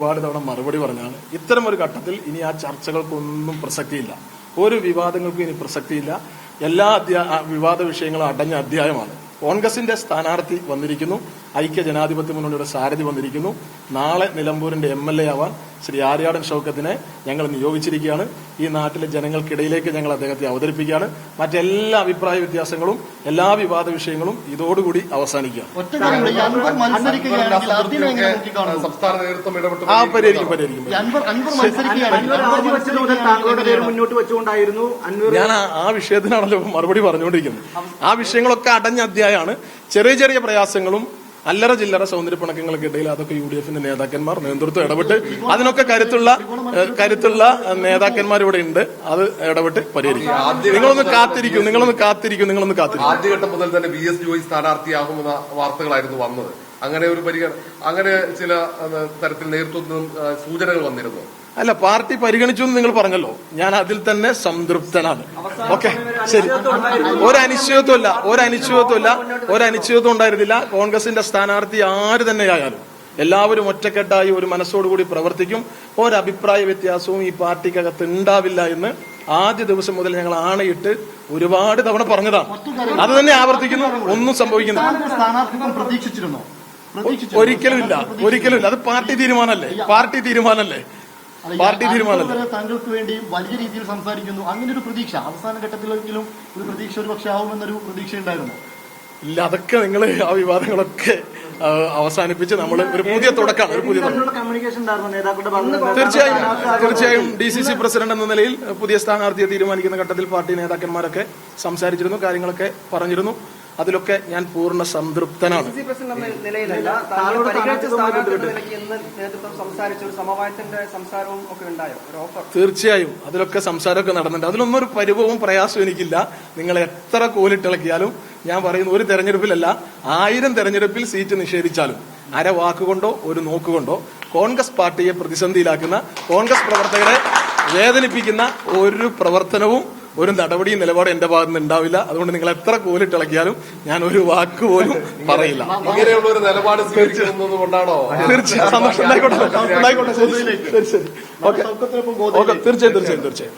ഒരുപാട് തവണ മറുപടി പറഞ്ഞാണ്. ഇത്തരം ഒരു ഘട്ടത്തിൽ ഇനി ആ ചർച്ചകൾക്കൊന്നും പ്രസക്തിയില്ല. ഒരു വിവാദങ്ങൾക്കും ഇനി പ്രസക്തിയില്ല. എല്ലാ വിവാദ വിഷയങ്ങളും അടഞ്ഞ അധ്യായമാണ്. കോൺഗ്രസിന്റെ സ്ഥാനാർത്ഥി വന്നിരിക്കുന്നു. ഐക്യ ജനാധിപത്യ മുന്നണിയുടെ സാരഥി വന്നിരിക്കുന്നു. നാളെ നിലമ്പൂരിന്റെ എം എൽ എ ആവാൻ ശ്രീ ആര്യാടൻ ഷൗക്കത്തിനെ ഞങ്ങൾ നിയോഗിച്ചിരിക്കുകയാണ്. ഈ നാട്ടിലെ ജനങ്ങൾക്കിടയിലേക്ക് ഞങ്ങൾ അദ്ദേഹത്തെ അവതരിപ്പിക്കുകയാണ്. മറ്റെല്ലാ അഭിപ്രായ വ്യത്യാസങ്ങളും എല്ലാ വിവാദ വിഷയങ്ങളും ഇതോടുകൂടി ആ പരിഹരിക്കും പരിഹരിക്കും അൻവർ ഞാൻ ആ- ആ വിഷയത്തിനാണല്ലോ മറുപടി പറഞ്ഞുകൊണ്ടിരിക്കുന്നത്. ആ വിഷയങ്ങളൊക്കെ അടഞ്ഞ അധ്യായമാണ്. ചെറിയ ചെറിയ പ്രയാസങ്ങളും അല്ലറ ചില്ലറ സൗന്ദര്യപ്പിണക്കങ്ങൾക്ക് ഇടയിൽ അതൊക്കെ യു ഡി എഫിന്റെ നേതാക്കന്മാർ നേതൃത്വം ഇടപെട്ട് അതിനൊക്കെ കരുത്തുള്ള കരുത്തുള്ള നേതാക്കന്മാർ ഇവിടെ ഉണ്ട്. അത് ഇടപെട്ട് പരിഹരിക്കും. നിങ്ങളൊന്ന് കാത്തിരിക്കും നിങ്ങളൊന്ന് കാത്തിരിക്കും നിങ്ങളൊന്ന് കാത്തിരിക്കും. ആദ്യഘട്ടം മുതൽ തന്നെ ബി എസ് ജോയി സ്ഥാനാർത്ഥിയാകുമെന്ന വാർത്തകളായിരുന്നു വന്നത്. അങ്ങനെ ഒരു പരിഗണ അങ്ങനെ ചില തരത്തിൽ നേതൃത്വത്തിൽ സൂചനകൾ വന്നിരുന്നു. അല്ല പാർട്ടി പരിഗണിച്ചു എന്ന് നിങ്ങൾ പറഞ്ഞല്ലോ. ഞാൻ അതിൽ തന്നെ സംതൃപ്തനാണ്. ഓക്കെ ശരി. ഒരു ഇല്ല ഒരു ഇല്ല ഒരു അനിശ്ചിതത്വം ഉണ്ടായിരുന്നില്ല കോൺഗ്രസിന്റെ സ്ഥാനാർത്ഥി ആര് തന്നെയായാലും. എല്ലാവരും ഒറ്റക്കെട്ടായി ഒരു മനസ്സോടുകൂടി പ്രവർത്തിക്കും. ഒരഭിപ്രായ വ്യത്യാസവും ഈ പാർട്ടിക്കകത്ത് ഉണ്ടാവില്ല എന്ന് ആദ്യ ദിവസം മുതൽ ഞങ്ങൾ ആണയിട്ട് ഒരുപാട് തവണ പറഞ്ഞതാണ്. അത് തന്നെ ആവർത്തിക്കുന്നു. ഒന്നും സംഭവിക്കുന്നില്ല. ഒരിക്കലും ഇല്ല ഒരിക്കലും ഇല്ല അത് പാർട്ടി തീരുമാനമല്ലേ? പാർട്ടി തീരുമാനമല്ലേ? പാർട്ടി തീരുമാനമല്ലേ? താങ്കൾക്ക് വേണ്ടി വലിയ രീതിയിൽ സംസാരിക്കുന്നു. അങ്ങനെ ഒരു പ്രതീക്ഷ. അവസാന ഘട്ടത്തിലെങ്കിലും ഒരു പ്രതീക്ഷ ഒരു പക്ഷേ ആവുമെന്നൊരു പ്രതീക്ഷ ഉണ്ടായിരുന്നു ഇല്ല അതൊക്കെ നിങ്ങൾ ആ വിവാദങ്ങളൊക്കെ അവസാനിപ്പിച്ച് നമ്മൾ ഒരു പുതിയ തുടക്കമാണ് ഒരു പുതിയ. തീർച്ചയായും തീർച്ചയായും ഡി സി സി പ്രസിഡന്റ് എന്ന നിലയിൽ പുതിയ സ്ഥാനാർത്ഥിയെ തീരുമാനിക്കുന്ന ഘട്ടത്തിൽ പാർട്ടി നേതാക്കന്മാരൊക്കെ സംസാരിച്ചിരുന്നു കാര്യങ്ങളൊക്കെ പറഞ്ഞിരുന്നു. അതിലൊക്കെ ഞാൻ പൂർണ സംതൃപ്തനാണ്. തീർച്ചയായും. അതിലൊക്കെ സംസാരമൊക്കെ നടന്നിട്ടുണ്ട്. അതിലൊന്നും ഒരു പരിഭവവും പ്രയാസവും എനിക്കില്ല. നിങ്ങൾ എത്ര കോലിട്ടിളക്കിയാലും ഞാൻ പറയുന്ന ഒരു തെരഞ്ഞെടുപ്പിലല്ല ആയിരം തെരഞ്ഞെടുപ്പിൽ സീറ്റ് നിഷേധിച്ചാലും. അര വാക്കുകൊണ്ടോ ഒരു നോക്കുകൊണ്ടോ കോൺഗ്രസ് പാർട്ടിയെ പ്രതിസന്ധിയിലാക്കുന്ന കോൺഗ്രസ് പ്രവർത്തകരെ വേദനിപ്പിക്കുന്ന ഒരു പ്രവർത്തനവും ഒരു നടപടിയും നിലപാടും എന്റെ ഭാഗത്ത് നിന്ന് ഉണ്ടാവില്ല. അതുകൊണ്ട് നിങ്ങൾ എത്ര കോലിട്ടിളക്കിയാലും ഞാൻ ഒരു വാക്ക് പോലും പറയില്ല. ഇങ്ങനെയുള്ള ഒരു നിലപാട് തീർച്ചയായും തീർച്ചയായും തീർച്ചയായും.